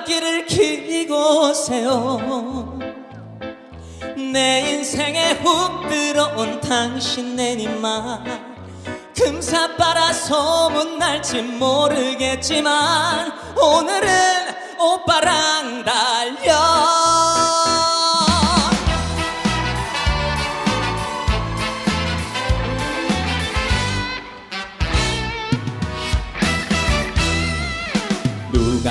깜빡이를 켜고 오세요. 내 인생에 훅 들어온 당신 내니만 금사 빨아 소문날지 모르겠지만 오늘은 오빠랑 달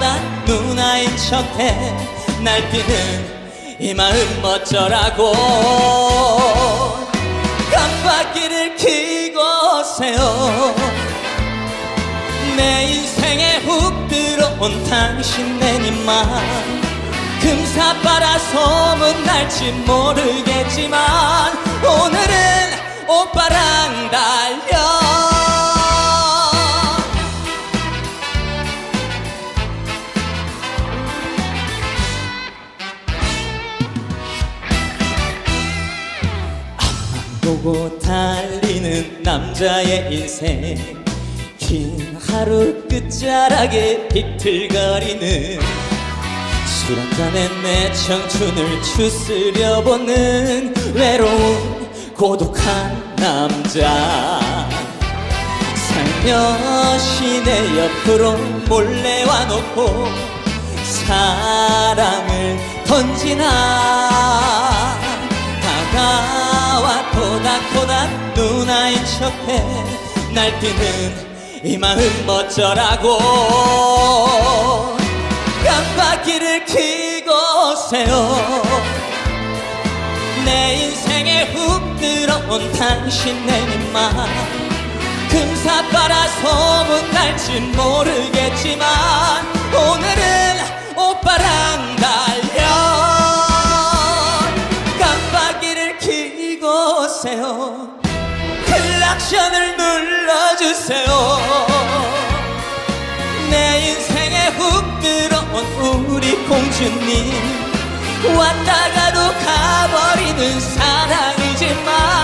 토닥토닥 누나인 척해. 날뛰는 이 마음 어쩌라고. 깜빡이를 켜고 오세요. 내 인생에 훅 들어온 당신 내니만 금사 빨아 소문 날지 모르겠지만 오늘은 오빠랑 달 보고 달리는 남자의 인생. 긴 하루 끝자락에 비틀거리는 술 한잔에 내 청춘을 추스려보는 외로운 고독한 남자. 살며시 내 옆으로 몰래 와놓고 사랑을 던지나 누나인 척해. 날뛰는 이 마음 어쩌라고. 깜빡이를 켜고 오세요. 내 인생에 훅 들어온 당신 내님만. 금사 빨아 소문날지 모르겠지만 오늘은 오빠랑 달려. 깜빡이를 켜고 오세요 클락션을 눌러주세요. 내 인생에 훅 들어온 우리 공주님 왔다가도 가버리는 사랑이지만